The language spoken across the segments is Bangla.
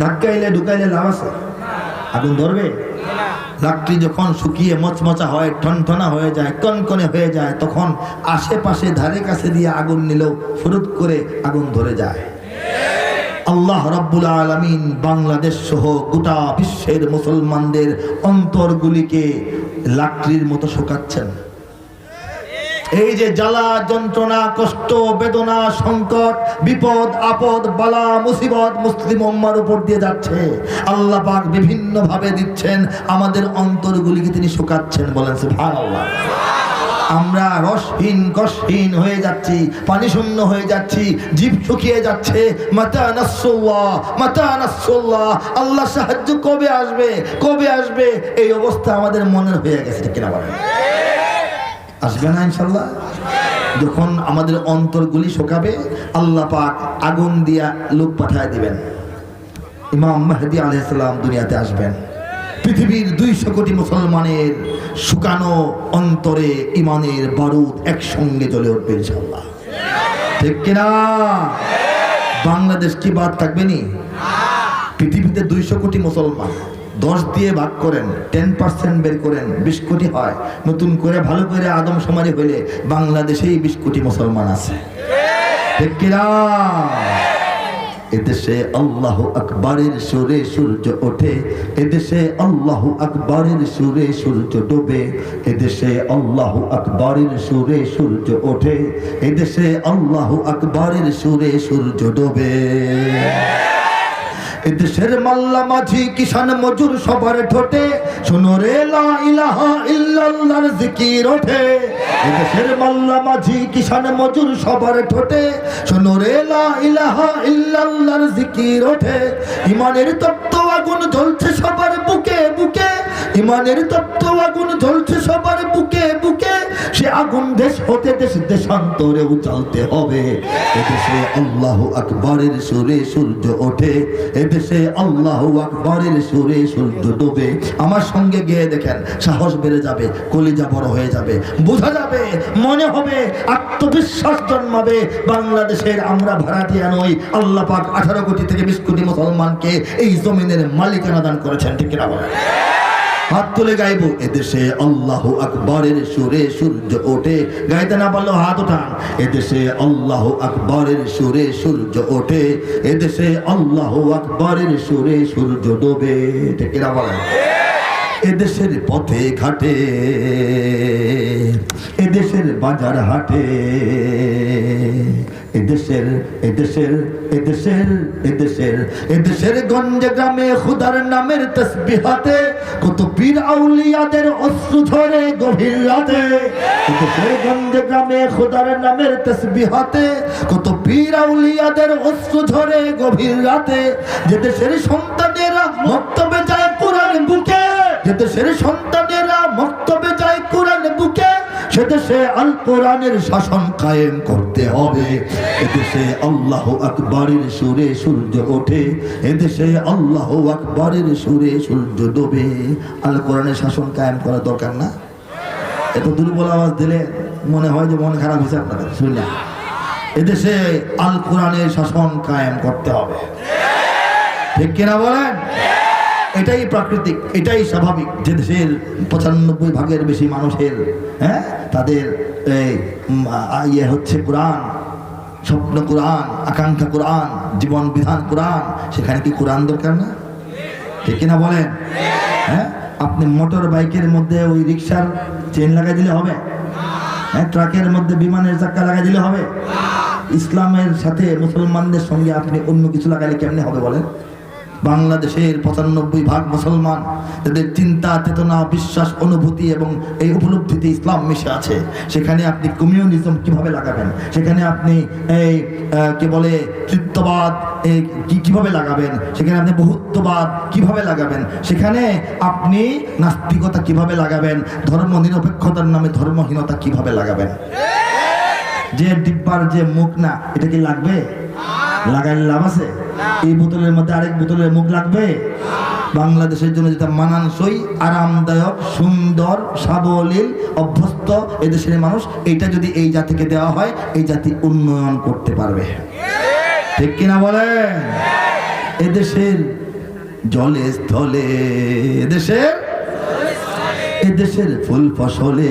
ধাক্কাইলে, ঢুকাইলে লাভ আছে? আগুন ধরবে? লাকড়ি যখন শুকিয়ে মচমচা হয়, ঠনঠনা হয়ে যায়, কনকনে হয়ে যায়, তখন আশেপাশে ধারে কাছে দিয়ে আগুন নিলেও ফুরুত করে আগুন ধরে যায়। আল্লাহ রাব্বুল আলামিন বাংলাদেশ সহ গোটা বিশ্বের মুসলমানদের অন্তরগুলিকে লাকড়ির মতো শুকাচ্ছেন। এই যে জ্বালা, যন্ত্রণা, কষ্ট, বেদনা, সংকট, বিপদ, আপদ, বালা, মুসিবত মুসলিম উম্মার উপর দিয়ে যাচ্ছে। আল্লাহ পাক বিভিন্ন ভাবে দিচ্ছেন, আমাদের অন্তরগুলিকে তিনি শুকাচ্ছেন বলেন, সুবহানাল্লাহ। আমরা রসহীন, কষহীন হয়ে যাচ্ছি পানি শূন্য হয়ে যাচ্ছি, জীব শুকিয়ে যাচ্ছে। মাতা নাসুল্লাহ মাতা নাসুল্লাহ আল্লাহ সাহায্য কবে আসবে? কবে আসবে? এই অবস্থা আমাদের মনের হয়ে গেছে কিনা বলেন? আসবে না ইনশাল্লাহ। যখন আমাদের অন্তরগুলি শোকাবে, আল্লাহ পাক আগুন দিয়া লোক পাঠায় দিবেন। ইমাম মাহদি আলাইসাল্লাম দুনিয়াতে আসবেন। পৃথিবীর দুইশো কোটি মুসলমানের শুকানো অন্তরে ইমানের বারুদ একসঙ্গে জ্বলে উঠবে ইনশাল্লাহ। ঠিক কিনা? বাংলাদেশ কি বাদ থাকবে নি? পৃথিবীতে দুইশো কোটি মুসলমান। দশ দিয়ে ভাগ করেন টেন পার্সেন্ট বের করেন, বিশ কোটি হয়। নতুন করে ভালো করে আদম সমারি হইলে বাংলাদেশেই বিশ কোটি মুসলমান আছে। ঠিক কিনা? এদেশে আল্লাহ আকবরের সুরে সূর্য ওঠে, এদেশে আল্লাহ আকবরের সুরে সূর্য ডোবে, এদেশে আল্লাহ আকবরের সুরে সূর্য ওঠে, এদেশে আল্লাহ আকবরের সুরে সূর্য ডোবে। এদেশের মাল্লা মাঝি কিষান মজুর সবার ঠোঁটে। শোনো রে ইলাহা ইল্লাল্লাহর জিকির ওঠে। দেশের মাল্লা মাঝি কিষান মজুর সবার ঠোঁটে। শোনো রে ইলাহা ইল্লাল্লাহর জিকির ওঠে। ইমানের তত্ত্ব আগুন জ্বলছে সবার বুকে বুকে। ইমানের তপ্ত আগুন জ্বলছে সবার বুকে বুকে। সে আগুন দেশ হতে দেশ দেশান্তরেও জ্বলতে হবে। এদেশে আল্লাহ আকবরের সুরে সূর্য ওঠে। এদেশে আল্লাহ আকবরের সুরে সূর্য ডোবে। আমার সঙ্গে গিয়ে দেখেন, সাহস বেড়ে যাবে, কলিজা বড় হয়ে যাবে। বোঝা যাবে, মনে হবে আত্মবিশ্বাস জন্মাবে। বাংলাদেশের আমরা ভাড়াটিয়া নই। আল্লাহ পাক আঠারো কোটি থেকে বিশ কোটি মুসলমানকে এই জমিনের মালিকানা দান করেছেন, ঠিক না বলেন? হাত তুলে গাইবো এদেশে আল্লাহ আকবরের সুরে সূর্য ওঠে। গাইতে না পারলেও হাত ওঠান। এদেশে আল্লাহ আকবরের সুরে সূর্য ওঠে। এদেশে আল্লাহ আকবরের সুরে সূর্য ডোবে। কিনা বলেন? এদেশের পথে ঘাটে, এদেশের বাজার হাটে। এদেশের এদেশের এদেশের এদেশের এদেশের গঞ্জে গ্রামে খুদার নামের তসবিহাতে কত পীর আউলিয়াদের অশ্রু গভীর রাতে, এদেশের গঞ্জে গ্রামে খুদার নামের তসবিহাতে কত পীর আউলিয়াদের অশ্রু ঝরে গভীর রাতে, যে দেশের সন্তানেরা মক্তবে যায় কোরআন বুকে, যে দেশের সন্তানেরা মক্তবে যায় কোরআন বুকে সে দেশে আল কোরআনের শাসন কায়েম করতে হবে। এদেশে আল্লাহ আকবরের সুরে সূর্য ওঠে। এদেশে আল্লাহ আকবরের সুরে সূর্য ডোবে। আল কোরআনের শাসন কায়েম করা দরকার না? এত দুর্বল আওয়াজ দিলে মনে হয় যে মন খারাপ হয়েছে আপনাদের। শুনলেন এদেশে আল কোরআনের শাসন কায়েম করতে হবে। ঠিক কিনা বলেন? এটাই প্রাকৃতিক, এটাই স্বাভাবিক। যে দেশের পঁচানব্বই ভাগের বেশি মানুষের হ্যাঁ? তাদের ইয়ে হচ্ছে কোরআন, স্বপ্ন কোরআন, আকাঙ্ক্ষা কোরআন, জীবন বিধান কোরআন। সেখানে কি কোরআন দরকার না? ঠিক কিনা বলেন? হ্যাঁ? আপনি মোটর বাইকের মধ্যে ওই রিক্সার চেন লাগাই দিলে হবে? হ্যাঁ? ট্রাকের মধ্যে বিমানের চাক্কা লাগাই দিলে হবে? ইসলামের সাথে মুসলমানদের সঙ্গে আপনি অন্য কিছু লাগালে কেমনে হবে বলেন? বাংলাদেশের পঁচানব্বই ভাগ মুসলমান তাদের চিন্তা, চেতনা, বিশ্বাস, অনুভূতি এবং এই উপলব্ধিতে ইসলাম মিশে আছে। সেখানে আপনি কমিউনিজম কীভাবে লাগাবেন? সেখানে আপনি এই কে বলে তৃত্ববাদ কীভাবে লাগাবেন? সেখানে আপনি বহুত্ববাদ কীভাবে লাগাবেন? সেখানে আপনি নাস্তিকতা কীভাবে লাগাবেন? ধর্ম নিরপেক্ষতার নামে ধর্মহীনতা কীভাবে লাগাবেন? যে ডিব্বার যে মুখ না, এটা কি লাগবে? লাগাইলে লাভ আছে? এই বোতলের মধ্যে আরেক বোতলের মুখ লাগবে? বাংলাদেশের জন্য যেটা মানানসই, আরামদায়ক, সুন্দর, সাবলীল, অভ্যস্ত এদেশের মানুষ এইটা যদি এই জাতিকে দেওয়া হয়, এই জাতি উন্নয়ন করতে পারবে। ঠিক কিনা বলেন? এদেশের জলে স্থলে, এদেশের? এদেশের ফুল ফসলে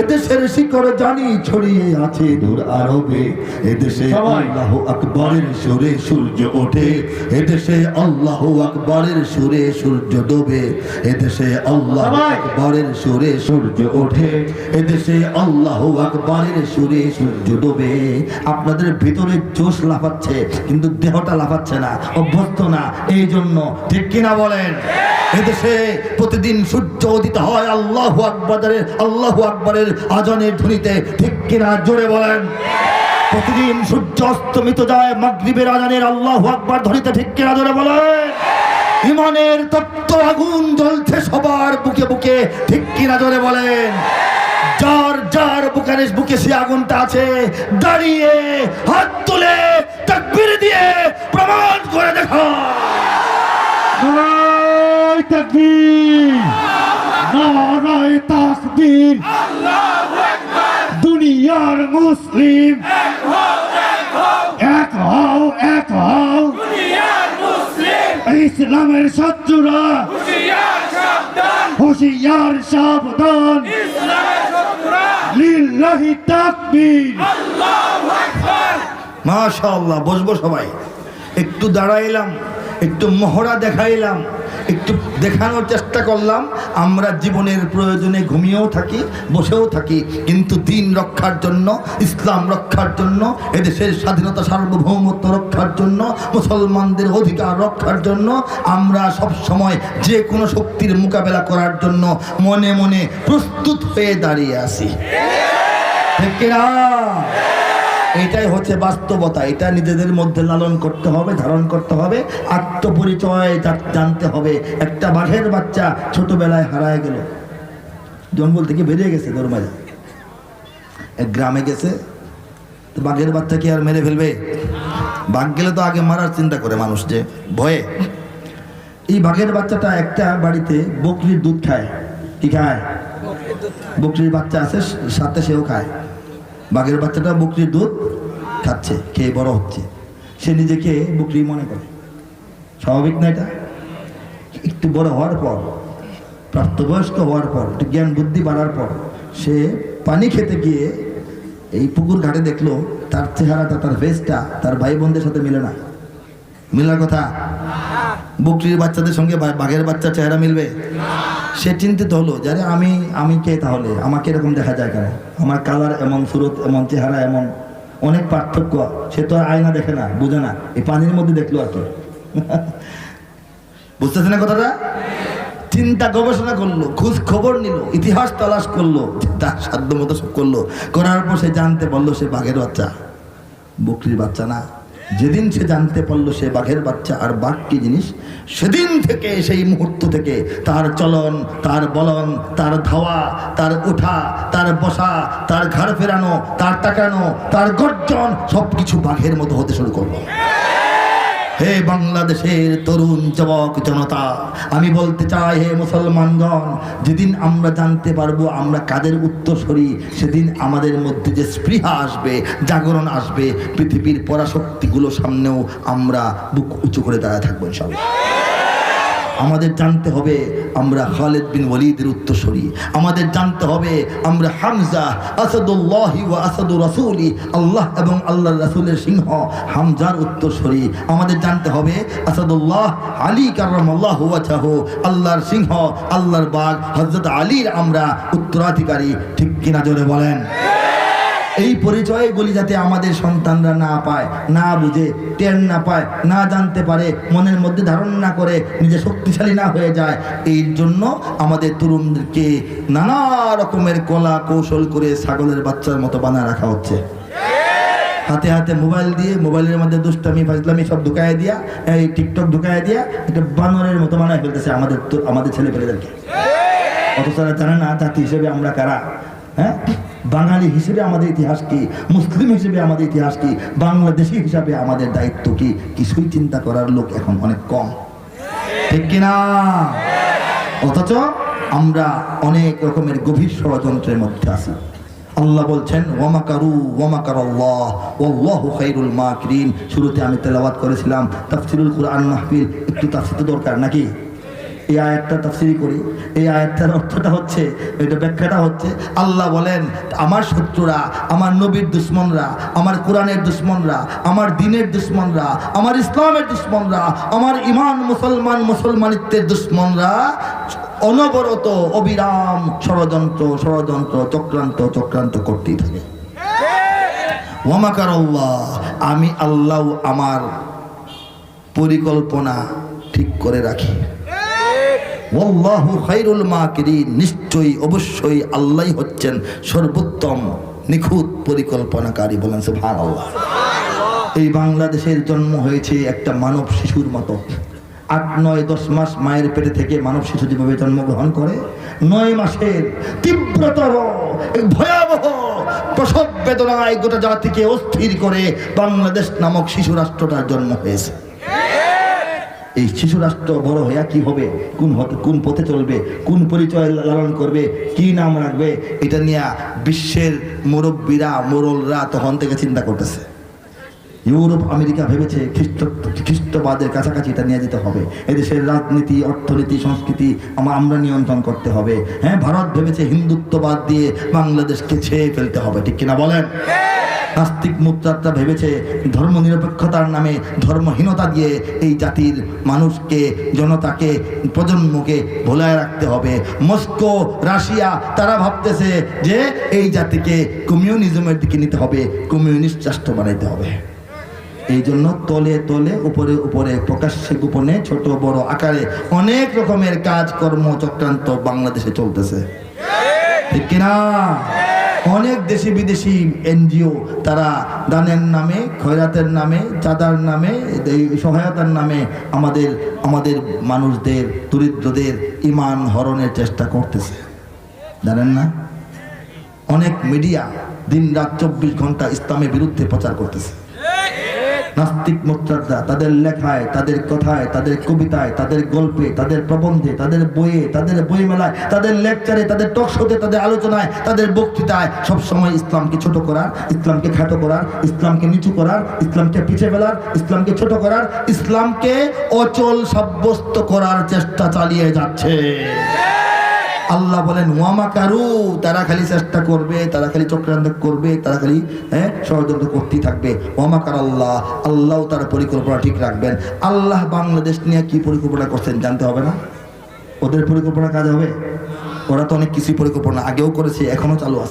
এদেশের শিকড় জানি ছড়িয়ে আছে দূর আরবে। এদেশে আল্লাহ আকবরের সুরে সূর্য ওঠে। এদেশে আল্লাহ আকবরের সুরে সূর্য ডোবে। এদেশে আল্লাহ আকবরের সুরে সূর্য ওঠে। এদেশে আল্লাহ আকবরের সুরে সূর্য ডোবে। আপনাদের ভিতরে জোশ লাফাচ্ছে কিন্তু দেহটা লাফাচ্ছে না অভ্যস্ত না। এই জন্য ঠিক কিনা বলেন? এদেশে প্রতিদিন সূর্য উদিত হয় আল্লাহ আকবরের আল্লাহ আকবরের আজানের ধ্বনিতে ঠিক কিনা জোরে বলেন। প্রতিদিন সূর্য অস্তমিত যায়, মাগরিবের আজানের আল্লাহ আকবার ধরিতে ঠিক কিনা ধরে বলেন। ইমানের তপ্ত আগুন জ্বলছে সবার বুকে বুকে, ঠিক কিনা ধরে বলেন। যার যার বুকের বুকে সে আগুনটা আছে, দাঁড়িয়ে হাত তুলে তাকবীর দিয়ে প্রমাণ করে দেখা তাকবীর। নারায় দুনিয়ার মুসলিম। এক হও এক হও। ইসলামের শত্রুরা। হুশিয়ার সাবধান। লিল্লাহি তাকবীর। মাশাআল্লাহ, বসবো সবাই। একটু দাঁড়াইলাম, একটু মহড়া দেখাইলাম, একটু দেখানোর চেষ্টা করলাম, আমরা জীবনের প্রয়োজনে ঘুমিয়েও থাকি, বসেও থাকি, কিন্তু দিন রক্ষার জন্য, ইসলাম রক্ষার জন্য, এদেশের স্বাধীনতা সার্বভৌমত্ব রক্ষার জন্য, মুসলমানদের অধিকার রক্ষার জন্য, আমরা সব সময় যে কোনো শক্তির মোকাবেলা করার জন্য মনে মনে প্রস্তুত হয়ে দাঁড়িয়ে আছি ঠিক কিনা? এটাই হচ্ছে বাস্তবতা, এটা নিজেদের মধ্যে লালন করতে হবে, ধারণ করতে হবে, আত্মপরিচয় জানতে হবে। একটা বাঘের বাচ্চা ছোটবেলায় হারায় গেল। জঙ্গল থেকে বেরিয়ে গেছে দরমাজা এক গ্রামে গেছে, তো বাঘের বাচ্চা কি আর মেরে ফেলবে? বাঘ গেলে তো আগে মারার চিন্তা করে মানুষ যে, ভয়ে। এই বাঘের বাচ্চাটা একটা বাড়িতে বকরির দুধ খায়। কি খায়। বকরির বাচ্চা আছে, সাথে সেও খায়। বাঘের বাচ্চাটা বকরির দুধ খাচ্ছে, খেয়ে বড় হচ্ছে। সে নিজেকে বকরি মনে করে। স্বাভাবিক না এটা? একটু বড় হওয়ার পর, প্রাপ্তবয়স্ক হওয়ার পর, একটু জ্ঞান বুদ্ধি বাড়ার পর, সে পানি খেতে গিয়ে এই পুকুর ঘাটে দেখল, তার চেহারাটা, তার ফেসটা তার ভাই বোনদের সাথে মিলে না। মিলার কথা? বকরির বাচ্চাদের সঙ্গে বাঘের বাচ্চার চেহারা মিলবে? সে চিন্তিত হলো, যে আরে আমি আমি কে তাহলে? আমাকে এরকম দেখা যায় কেন? আমার কালার এমন, সুরত এমন, চেহারা এমন। অনেক পার্থক্য। সে তো আর আয়না দেখে না, বুঝে না। এই পানির মধ্যে দেখল আর কি। বুঝতেছে না কথাটা? চিন্তা গবেষণা করল, খোঁজ খবর নিল, ইতিহাস তালাশ করল, তার সাধ্য মতো সব করল। করার পর সে জানতে পারল সে বাঘের বাচ্চা। বকরির বাচ্চা না। যেদিন সে জানতে পারল সে বাঘের বাচ্চা আর বাঘ কি জিনিস, সেদিন থেকে, সেই মুহূর্ত থেকে তার চলন, তার বলন, তার ধাওয়া, তার ওঠা তার বসা, তার ঘাড় ফেরানো, তার টাকানো তার গর্জন সব কিছু বাঘের মতো হতে শুরু করল। হে বাংলাদেশের তরুণ যুবক জনতা, আমি বলতে চাই হে মুসলমানগণ, যেদিন আমরা জানতে পারব আমরা কাদের উত্তরসরি, সেদিন আমাদের মধ্যে যে স্পৃহা আসবে, জাগরণ আসবে, পৃথিবীর পরাশক্তিগুলো সামনেও আমরা বুক উঁচু করে দাঁড়ায় থাকব ইনশাল্লাহ আমাদের জানতে হবে আমরা খালেদ বিন ওয়ালিদের উত্তরসরি। আমাদের জানতে হবে আমরা হামজা, আসাদুল্লাহি ওয়া আসাদু রাসূলি, আল্লাহ এবং আল্লাহর রাসূলের সিংহ, হামজার উত্তরসরি। আমাদের জানতে হবে আসাদুল্লাহ আলী কাররামাল্লাহু ওয়াজহাহু আল্লাহর সিংহ, আল্লাহর বাগ, হযরত আলীর আমরা উত্তরাধিকারী। ঠিক কিনা জোরে বলেন? এই পরিচয়গুলি যাতে আমাদের সন্তানরা না পায়, না বুঝে, টের না পায়, না জানতে পারে, মনের মধ্যে ধারণ না করে নিজে শক্তিশালী না হয়ে যায়। এই জন্য আমাদের তরুণদেরকে নানা রকমের কলা কৌশল করে ছাগলের বাচ্চার মতো বানায় রাখা হচ্ছে। হাতে হাতে মোবাইল দিয়ে, মোবাইলের মধ্যে দুষ্টামি, ফাজলামি সব ঢুকায় দিয়া, এই টিকটক ঢুকায় দিয়া একটা বানরের মতো বানায় ফেলতেছে আমাদের আমাদের ছেলে পেলেদেরকে অথচ তারা জানে না জাতি হিসেবে আমরা কারা হ্যাঁ? বাঙালি হিসেবে আমাদের ইতিহাস কি? মুসলিম হিসেবে আমাদের ইতিহাস কি? বাংলাদেশি হিসাবে আমাদের দায়িত্ব কি? কিছুই চিন্তা করার লোক এখন অনেক কম। ঠিক কিনা? অথচ আমরা অনেক রকমের গভীর ষড়যন্ত্রের মধ্যে আছি। আল্লাহ বলছেন ওয়ামাকারু ওয়ামাকার আল্লাহ? ওয়াল্লাহু খাইরুল মাকিরিন। শুরুতে আমি তেলাওয়াত করেছিলাম, তাফসিরুল কুরআন মাহফিল, একটু তাফসির দরকার নাকি? এই আয়াতটা তাফসিরি করি। এই আয়াতটার অর্থটা হচ্ছে, এটা ব্যাখ্যাটা হচ্ছে, আল্লাহ বলেন, আমার শত্রুরা, আমার নবীর দুশ্মনরা, আমার কোরআনের দুশ্মনরা, আমার দিনের দুশ্মনরা, আমার ইসলামের দুশ্মনরা, আমার ইমান মুসলমান মুসলমানিত্বের দুশ্মনরা অনবরত অবিরাম ষড়যন্ত্র ষড়যন্ত্র, চক্রান্ত চক্রান্ত করতেই থাকে। আল্লাহ আমি আল্লাহ আমার পরিকল্পনা ঠিক করে রাখি। ওয়াল্লাহু খাইরুল মাকিরিন, নিশ্চয়ই, অবশ্যই আল্লাহই হচ্ছেন সর্বোত্তম নিখুঁত পরিকল্পনাকারী বলেন সুবহানাল্লাহ। এই বাংলাদেশের জন্ম হয়েছে একটা মানব শিশুর মতো। আট, নয়, দশ মাস মায়ের পেটে থেকে মানব শিশু যেভাবে জন্মগ্রহণ করে, নয় মাসের তীব্রতর ভয়াবহ প্রসব বেদনায় গোটা জাতিকে অস্থির করে বাংলাদেশ নামক শিশু রাষ্ট্রটার জন্ম হয়েছে। এই শিশু রাষ্ট্র বড় হইয়া কি হবে? কোন কোন পথে চলবে? কোন পরিচয় লালন করবে? কি নাম রাখবে? এটা নিয়ে বিশ্বের মুরব্বীরা, মোরলরা তখন থেকে চিন্তা করতেছে। ইউরোপ, আমেরিকা ভেবেছে খ্রিস্ট, খ্রিস্টবাদের কাছাকাছি এটা নিয়ে যেতে হবে। এদেশের রাজনীতি, অর্থনীতি, সংস্কৃতি আমা- আমরা নিয়ন্ত্রণ করতে হবে। হ্যাঁ ভারত ভেবেছে হিন্দুত্ববাদ দিয়ে বাংলাদেশকে ছেয়ে ফেলতে হবে। ঠিক কিনা বলেন? নাস্তিক মুক্তারটা ভেবেছে ধর্ম নিরপেক্ষতার নামে ধর্মহীনতা দিয়ে এই জাতির মানুষকে, জনতাকে, প্রজন্মকে ভোলায় রাখতে হবে। মস্কো, রাশিয়া, তারা ভাবতেছে যে এই জাতিকে কমিউনিজমের দিকে নিতে হবে, কমিউনিস্ট রাষ্ট্র বানাইতে হবে। এই জন্য তলে তলে, উপরে উপরে, প্রকাশ্যে, গোপনে, ছোট, বড় আকারে অনেক রকমের কাজকর্ম চক্রান্ত বাংলাদেশে চলতেছে। ঠিক কিনা? অনেক দেশি বিদেশি এনজিও, তারা দানের নামে, খয়রাতের নামে, চাঁদার নামে সহায়তার নামে আমাদের আমাদের মানুষদের, দরিদ্রদের ইমান হরণের চেষ্টা করতেছে। জানেন না? অনেক মিডিয়া দিন রাত চব্বিশ ঘণ্টা ইসলামের বিরুদ্ধে প্রচার করতেছে। নাস্তিক মুক্তাররা তাদের লেখায়, তাদের কথায়, তাদের কবিতায়, তাদের গল্পে, তাদের প্রবন্ধে, তাদের বইয়ে, তাদের বইমেলায়, তাদের লেকচারে, তাদের টকশোতে তাদের আলোচনায়, তাদের বক্তৃতায় সবসময় ইসলামকে ছোট করার, ইসলামকে খ্যাত করার, ইসলামকে নিচু করার, ইসলামকে পিছিয়ে ফেলার, ইসলামকে ছোট করার, ইসলামকে অচল সাব্যস্ত করার চেষ্টা চালিয়ে যাচ্ছে। আল্লাহ বলেন ওয়ামা কারু তারা খালি চেষ্টা করবে, তারা খালি চক্রান্ত করবে, তারা খালি হ্যাঁ ষড়যন্ত্র করতেই থাকবে। ওয়ামা কার আল্লাহ আল্লাহ তার পরিকল্পনা ঠিক রাখবেন। আল্লাহ বাংলাদেশ নিয়ে কি পরিকল্পনা করছেন জানতে হবে না? ওদের পরিকল্পনা কাজ হবে? ওরা তো অনেক কিছুই পরিকল্পনা, আগেও করেছে এখনও চালু আছে।